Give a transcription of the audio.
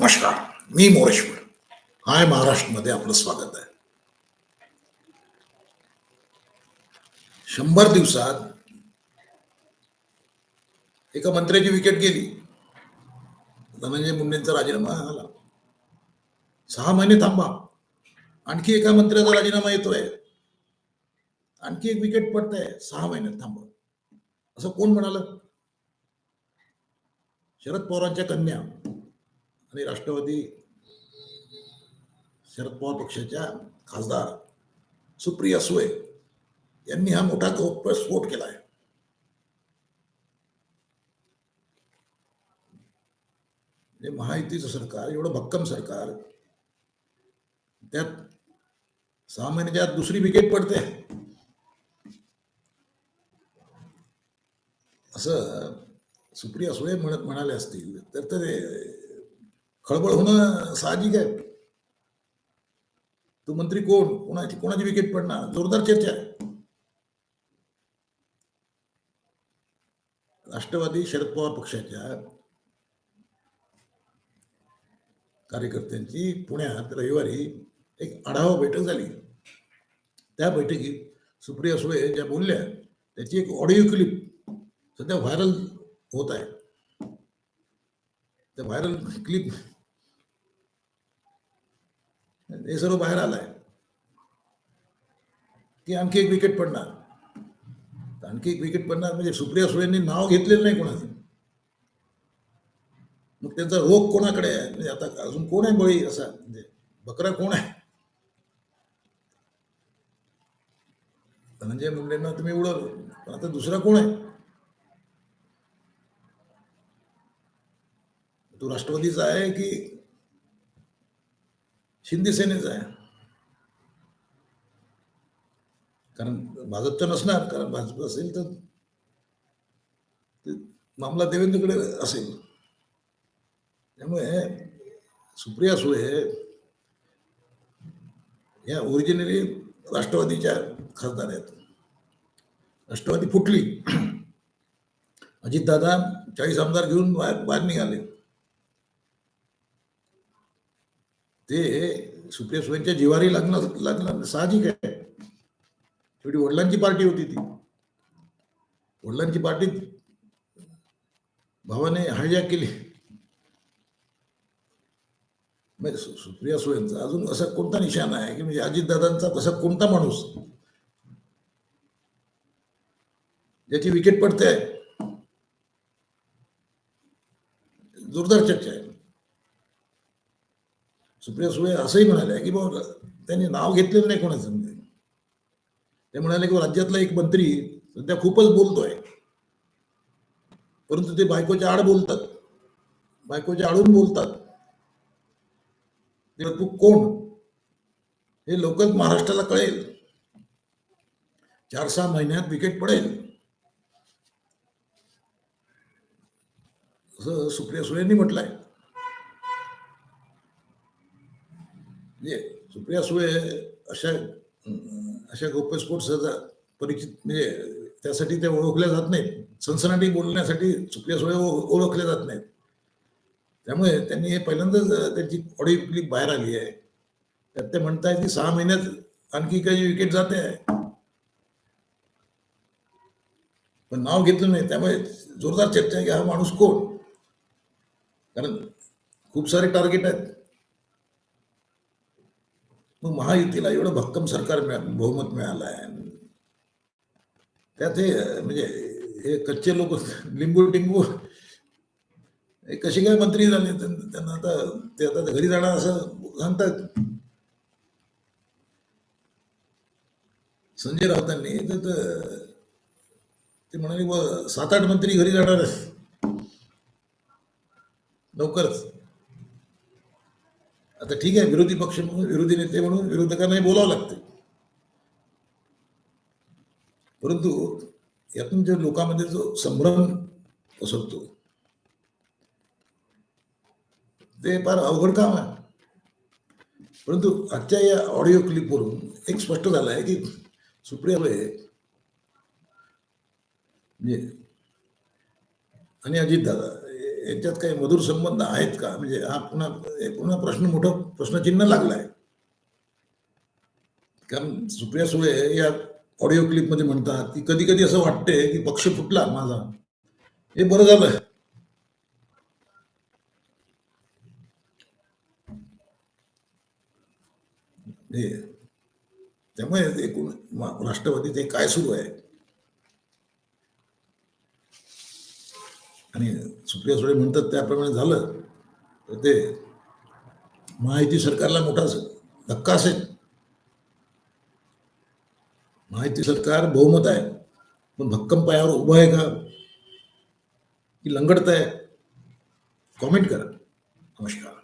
नमस्कार मी मोरेश्वर हाय महाराष्ट्रमध्ये आपलं स्वागत आहे. शंभर दिवसात एका मंत्र्याची विकेट गेली. धनंजय मुंडेंचा राजीनामा आला सहा महिने थांबा. आणखी एका मंत्र्याचा राजीनामा येतोय. आणखी एक विकेट पडतंय. सहा महिन्यात थांबा. असं कोण म्हणाल? शरद पवारांच्या कन्या. आणि राष्ट्रवादी शरद पवार पक्षाच्या खासदार सुप्रिया सुळे यांनी हा मोठा स्फोट केला आहे म्हणजे महायुतीचं सरकार एवढं भक्कम सरकार त्यात सहा महिन्याच्या आत दुसरी विकेट पडते. असं सुप्रिया सुळे म्हणत म्हणाले असतील तर ते खळबळ होणं साहजिक आहे. तो मंत्री कोण? कोणाची कोणाची विकेट पडणार? जोरदार चर्चा आहे. राष्ट्रवादी शरद पवार पक्षाच्या कार्यकर्त्यांची पुण्यात रविवारी एक आढावा बैठक झाली. त्या बैठकीत सुप्रिया सुळे ज्या बोलल्या त्याची एक ऑडिओ क्लिप सध्या व्हायरल होत आहे. त्या व्हायरल क्लिप हे सर्व बाहेर आलंय. की आणखी एक विकेट पडणार. आणखी एक विकेट पडणार म्हणजे सुप्रिया सुळेंनी नाव घेतलेलं नाही कोणाचं. मग त्यांचा रोग कोणाकडे आहे? म्हणजे आता अजून कोण आहे बळी? असा म्हणजे बकरा कोण आहे? धनंजय मुंडेंना तुम्ही उडवलं. पण आता दुसरा कोण आहे? तो राष्ट्रवादीचा आहे की शिंदे सेनेचा आहे. कारण भाजप तर नसणार कारण भाजप असेल तर ते मामला देवेंद्रकडे असेल. त्यामुळे सुप्रिया सुळे या ओरिजिनली राष्ट्रवादीच्या खासदार आहेत. राष्ट्रवादी फुटली. अजितदादा चाळीस आमदार घेऊन बाहेर बाहेर निघाले. ते सुप्रिया सुळेंच्या जिवारी लग्न लागणार साहजिक आहे. शेवटी वडिलांची पार्टी होती ती. वडिलांची पार्टी भावाने हायजॅक केली. म्हणजे सुप्रिया सुळेंचा अजून असा कोणता निशाणा आहे की म्हणजे अजितदादांचा तसा कोणता माणूस? ज्याची विकेट पडते. जोरदार चर्चा आहे. सुप्रिया सुळे असंही म्हणाल्या की बाबा त्यांनी नाव घेतलेलं नाही कोणाचं. म्हणजे ते म्हणाले की राज्यातला एक मंत्री सध्या खूपच बोलतोय. परंतु ते बायकोच्या आड बोलतात. बायकोच्या आडून बोलतात. तू कोण? हे लोकच महाराष्ट्राला कळेल. चार सहा महिन्यात विकेट पडेल. असं सुप्रिया सुळेंनी म्हटलंय. म्हणजे सुप्रिया सुळे अशा अशा गौप्यस्फोट सहजा परिचित म्हणजे त्यासाठी त्या ओळखल्या जात नाहीत. सनसनाटी बोलण्यासाठी सुप्रिया सुळे ओळखल्या जात नाहीत. त्यामुळे त्यांनी हे पहिल्यांदाच त्यांची ऑडिओ क्लिप बाहेर आली आहे. त्यात ते म्हणताय की सहा महिन्यात आणखी काही विकेट जाते आहे. पण नाव घेतलं नाही. त्यामुळे जोरदार चर्चा आहे की हा माणूस कोण? कारण खूप सारे टार्गेट आहेत. मग महायुतीला एवढं भक्कम सरकार मिळा बहुमत मिळालं आहे त्यात हे म्हणजे हे कच्चे लोक लिंबू टिंबू हे कसे काय मंत्री झाले त्यांना आता ते आता घरी जाणार असं सांगतात. संजय राऊतांनी तर ते म्हणाले "व सात आठ मंत्री घरी जाणार लवकरच. आता ठीक आहे विरोधी पक्ष म्हणून विरोधी नेते म्हणून विरोधकांनाही बोलावं लागते. परंतु यातून जे लोकांमध्ये जो संभ्रम पसरतो ते फार अवघड काम आहे. परंतु आजच्या या ऑडिओ क्लिपवरून एक स्पष्ट झालं आहे की सुप्रिया सुळे म्हणजे आणि अजितदादा याच्यात काही मधुर संबंध आहेत का? म्हणजे हा पुन्हा पुन्हा प्रश्न मोठा प्रश्नचिन्ह लागलाय. कारण सुप्रिया सुळे या ऑडिओ क्लिपमध्ये म्हणतात की कधी कधी असं वाटते की पक्ष फुटला माझा. हे बरं झालं. हे त्यामुळे एकूण मा- राष्ट्रवादीत हे काय सुरू आहे? आणि सुप्रिया सुळे म्हणतात त्याप्रमाणे झालं तर ते माहिती सरकारला मोठा धक्का असेल. माहिती सरकार बहुमत आहे पण भक्कम पायावर उभं आहे का? की लंगडत आहे कॉमेंट करा. नमस्कार.